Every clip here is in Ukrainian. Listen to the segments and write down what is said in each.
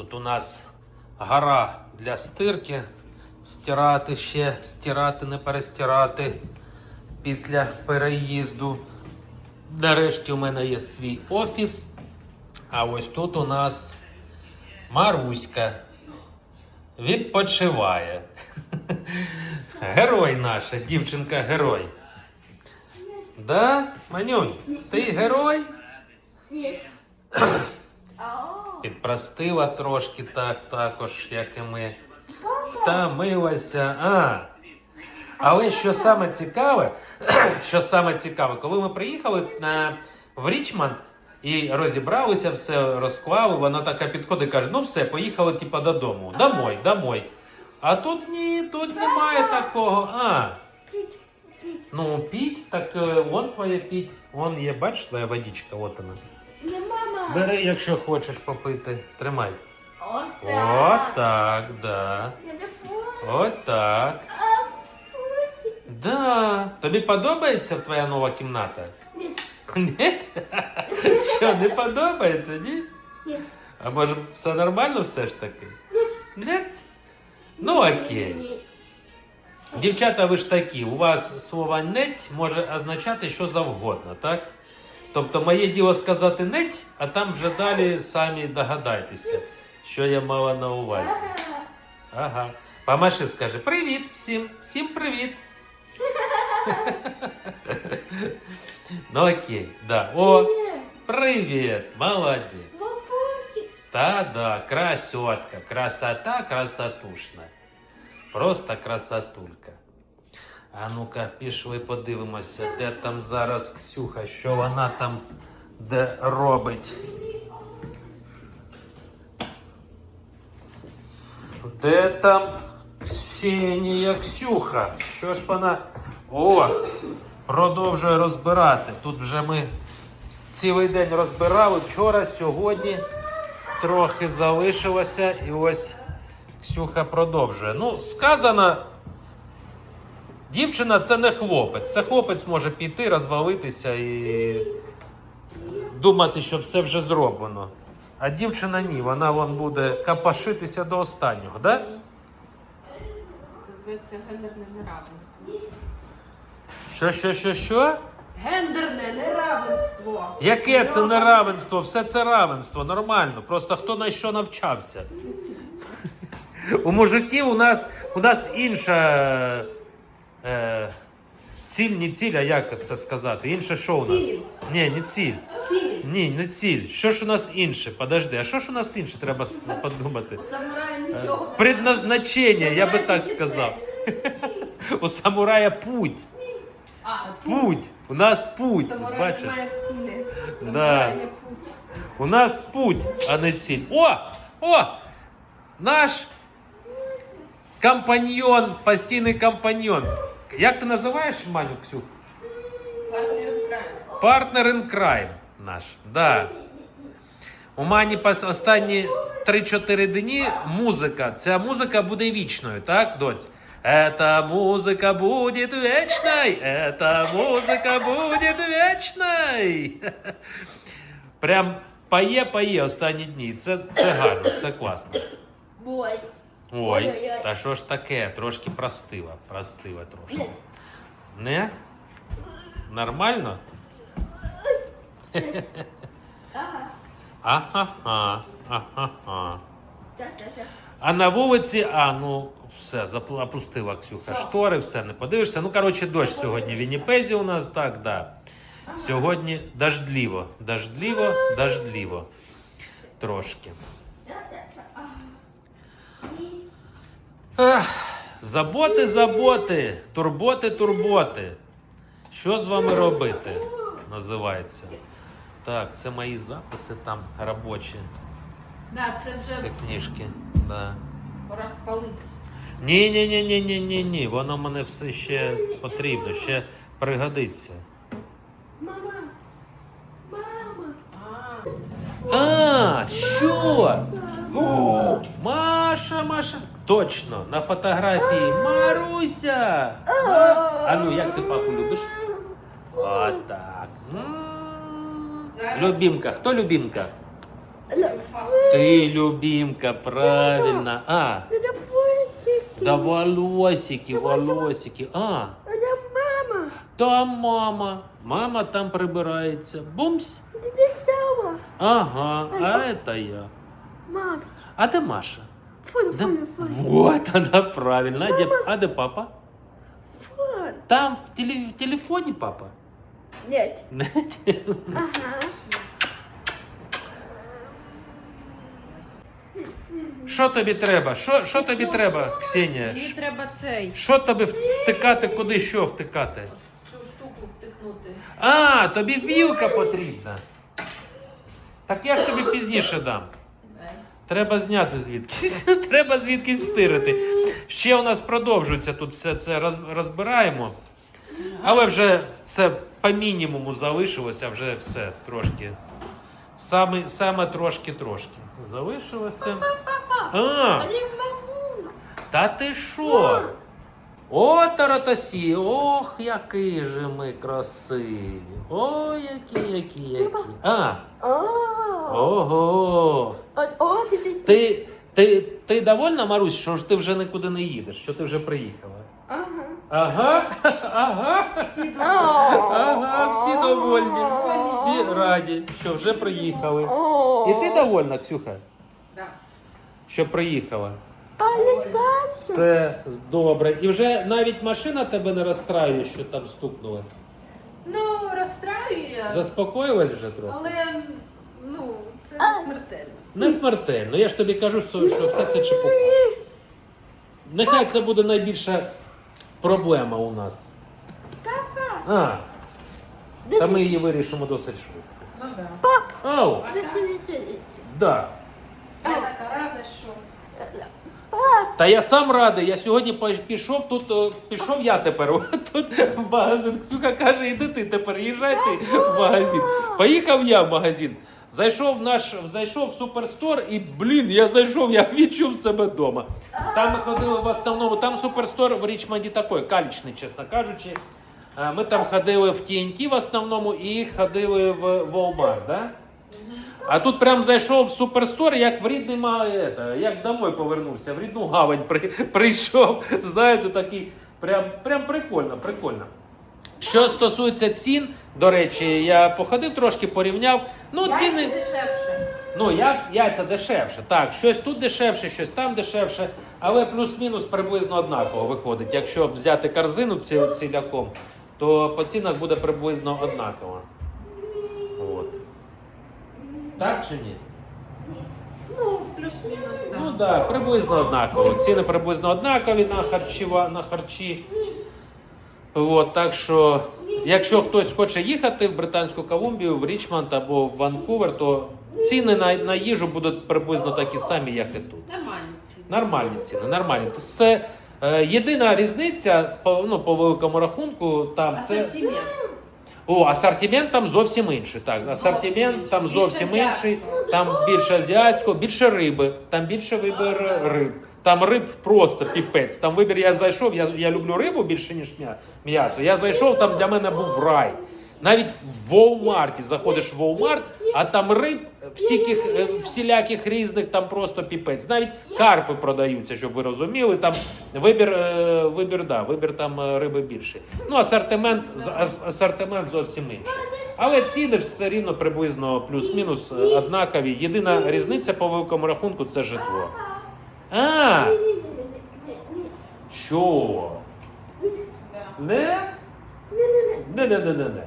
Тут у нас гора для стирки. Стирати ще, стирати, не перестирати після переїзду. Нарешті у мене є свій офіс. А ось тут у нас Маруська відпочиває. Герой наша, дівчинка герой. Да, Манюнь, ти герой? Нет. Підпростила трошки так, також, як і ми. Втомилася. А. Але що саме цікаве, що саме цікаве, коли ми приїхали на, в Річмонд і розібралися, все розклали, вона така підходить і каже: ну все, поїхали типа додому. Домой, домой. А тут ні, тут немає такого. А. Ну, піть, так е, вон твоя піть. Вон є, бачиш, твоя водичка, от вона. Не мама. Бери, якщо хочеш попити. Тримай. Вот От так, да. Телефон. От так. А. Да. Тобі подобається твоя нова кімната? Нет, Ні? Що, не подобається, ні? нет. А може все нормально все ж таки? Ні? Ну окей. Дівчата, ви ж такі, у вас слово неть може означати що завгодно, так? Тобто моє діло сказати неть, а там вже далі самі догадайтеся, що я мала на увазі. Ага. Помаши скаже привіт всім, всім привіт. ну окей, да. О, привіт, молодець. Та да, красотка, красота красотушна. Просто красотулька. А ну-ка, пішли подивимося, де там зараз Ксюха, що вона там де робить. Де там Ксенія Ксюха? Що ж вона. О! Продовжує розбирати. Тут вже ми цілий день розбирали. Вчора, сьогодні трохи залишилося, і ось Ксюха продовжує. Ну, сказано, дівчина це не хлопець. Це хлопець може піти, розвалитися і думати, що все вже зроблено. А дівчина ні, вона вон буде капашитися до останнього, да? Це зветься гендерне неравенство. Що, що, що, що? Гендерне неравенство. Яке це неравенство? Все це равенство, нормально. Просто хто на що навчався. У мужиків у нас, у нас інша е, ціль, не ціль, а як це сказати? Інше що у нас? Ціль. Ні, не ціль. Цілі. Ні, не ціль. Що ж у нас інше? Подожди, а що ж у нас інше треба с- подумати? У самурая Е, нічого немає. Предназначення, я би так сказав. У самурая путь. А, Путь. У нас путь. Самурай Бачиш? немає цілі. Да. Самурай є путь. У нас путь, а не ціль. О! О! Наш компаньйон, постійний компаньйон. Як ти називаєш Маню Ксюх? Партнер краю. Партнер in crime наш. Да. У Мані пос- останні 3-4 дні музика. Ця музика буде вічною, так, доць? Эта музыка будет вечной, эта музыка будет вечной. Прям пає, пає останні дні. Це, це гарно, це класно. Бой. Ой, Ой-ой-ой. та що ж таке? Трошки простила, простила трошки. Не? Нормально? Ага. Ага. А на вулиці, а ну все, запу- опустила Ксюха Що? штори, все, не подивишся. Ну, коротше, дощ сьогодні в Вінніпезі у нас, так, да. Сьогодні дождліво, дождліво, дождліво. Трошки. Ех, заботи, заботи, турботи, турботи. Що з вами робити? Називається. Так, це мої записи там робочі, Да, це вже ці книжки. Да. пора спалити. Ні, ні, ні, ні, ні, ні, ні. Воно мене все ще потрібно, ще пригодиться. Мама. Мама. А, А, що? О, Маша, Маша. Точно, на фотографії Маруся. А, а ну, як ти папу любиш? Отак. М. Зараз. Любімка. Хто любімка? Ти любимка, правильно. А, Это фусики. да волосики, волосики. А, Это мама. там мама. Мама там прибирається. Бумс. Это сама. Ага, а это я. Мама. А де Маша? Фон, Да? фон, фон. Вот она правильно. А де, а де папа? Фон. Там в, теле, в телефоні папа. Нет. Ага. Що тобі треба? Що, що тобі треба, Ксенія? Мені Ш- треба цей Що тобі в- втикати, куди що втикати? цю штуку втикнути. А, тобі вілка потрібна. Так я ж тобі пізніше дам. Треба зняти звідкись. Треба звідкись стирити. Ще у нас продовжується тут все це розбираємо. Але вже це по мінімуму залишилося, вже все трошки. Саме, саме трошки-трошки. Залишилося. А, та ти що? О, таратасі, ох, які же ми красиві. О, які, які, які. А. ого. О, о, это Ти, ти, ти довольна, Марусь, що ж ти вже нікуди не їдеш, що ти вже приїхала? Ага. Ага, ага. Ага, всі довольні, всі раді, що вже приїхали. І ти довольна, Ксюха, Да. що приїхала. Все добре. І вже навіть машина тебе не розстраює, що там стукнула. Ну, розстраюю я, Заспокоїлась вже трохи? але ну, це не смертельно. Не смертельно. Я ж тобі кажу, що що все це чепуха. Нехай це буде найбільша проблема у нас. А, та ми її вирішимо досить швидко. Ну да. Ау, да. Я така рада, що Та я сам радий. Я сьогодні пой- пішов тут, о, пішов я тепер тут в магазин. Ксюха каже, іди ти тепер, їжджай ти в магазин. Поїхав я в магазин. Зайшов в наш, зайшов в суперстор і, блін, я зайшов, я відчув себе вдома. Там ми ходили в основному, там суперстор в Річмонді такий, калічний, чесно кажучи. Е, Ми там ходили в TNT в основному і ходили в Walmart, да? А тут прям зайшов в суперстор, як в рідний это, як домой повернувся, в рідну гавань при, прийшов. Знаєте, такий прям, прям прикольно, прикольно. Що стосується цін, до речі, я походив трошки, порівняв. Ну, яйця ціни. дешевше. Ну, я, яйця дешевше. Так, щось тут дешевше, щось там дешевше, але плюс-мінус приблизно однаково виходить. Якщо взяти корзину ці, ціляком, то по цінах буде приблизно однаково. От. Так чи ні? Ну, плюс-мінус, так. Ну так, да, приблизно однаково. Ціни приблизно однакові на харчова, на харчі. От, так що, якщо хтось хоче їхати в Британську Колумбію, в Річмонд або в Ванкувер, то ціни на, на їжу будуть приблизно такі самі, як і тут. Нормальні ціни. Нормальні ціни, нормальні. Це е, єдина різниця по, ну, по великому рахунку. Там це Асортимент. О, асортимент там зовсім інший. Так, асортимент там зовсім інший. Там більше азіатського, більше риби, там більше вибір риб. Там риб просто піпець. Там вибір я зайшов. Я, я люблю рибу більше ніж м'я- м'ясо. Я зайшов, там для мене був рай. Навіть в Walmart заходиш в Walmart, а там риб всяких, е, всіляких різних, там просто піпець. Навіть карпи продаються, щоб ви розуміли. Там вибір, е, вибір, да, вибір там е, риби більший. Ну, асортимент, асортимент зовсім інший. Але ціни все рівно приблизно плюс-мінус однакові. Єдина різниця по великому рахунку це житло. А, що? Не? Не-не-не-не-не.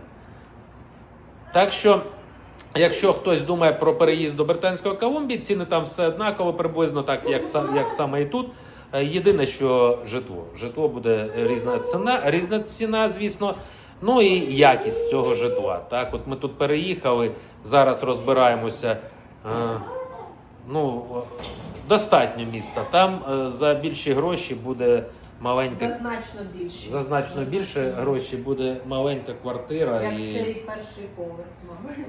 Так що, якщо хтось думає про переїзд до Британської Колумбії, ціни там все однаково, приблизно так, як, як саме і тут. Е, Єдине, що житло. Житло буде різна ціна, різна ціна, звісно. Ну і якість цього житла. Так, от ми тут переїхали, зараз розбираємося. Е, ну, достатньо міста. Там е, за більші гроші буде маленька За значно більше. за значно більше грошей буде маленька квартира Як і цей перший поверх, мабуть.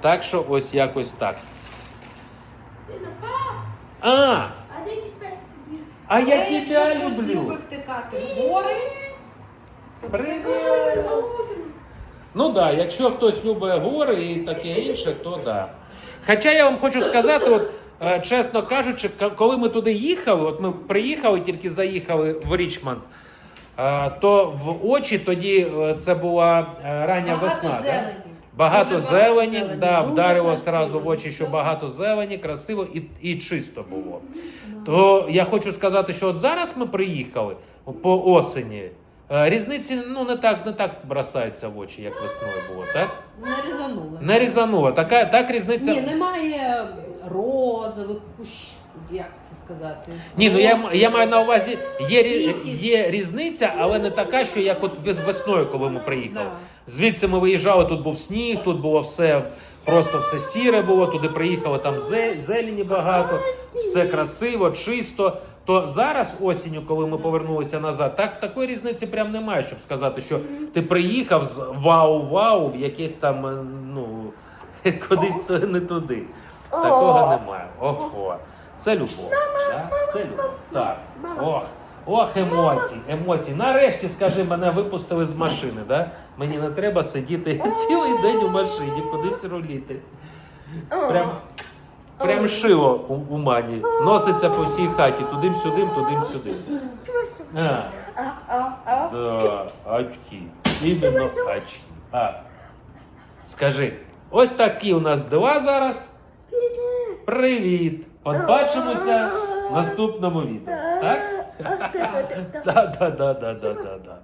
так що ось якось так. А, А де тепер? а я Але тебе якщо хтось люблю. любить втикати в гори, то це Привіт. Ну так, да, якщо хтось любить гори і таке інше, то да. Хоча я вам хочу сказати, от, чесно кажучи, коли ми туди їхали, от ми приїхали, тільки заїхали в Річмонд, е, то в очі тоді е, це була е, рання Багато весна. да? зелені. Багато зелені, зелені, да, вдарило сразу в очі, що багато зелені, красиво і, і чисто було. То я хочу сказати, що от зараз ми приїхали по осені. е, Різниці ну не так не так бросаються в очі, як весною було, так? Не різанула. Не різануло. Така так різниця. Ні, немає розових кущ, як це сказати. Ні, ну я, я маю на увазі, є, є різниця, але не така, що як от вес- весною, коли ми приїхали. Да. Звідси ми виїжджали, тут був сніг, тут було все просто все сіре було, туди приїхали, там зе- зелені багато, все красиво, чисто. То зараз осінню, коли ми повернулися назад, так такої різниці прям немає, щоб сказати, що ти приїхав з вау-вау в якесь там, е, ну кудись не туди. Такого немає. Ого. Це любов. Да? Це любов. Так. Ох. Ох, емоції, емоції. Нарешті, скажи, мене випустили з машини, да? Мені не треба сидіти цілий день у машині, кудись руліти. Прям, прям шило у, у мані. Носиться по всій хаті, тудим-сюдим, тудим-сюдим. А, да, очки. Іменно очки. А. Скажи, ось такі у нас дела зараз. Привіт! Побачимося в наступному відео. Так? Да,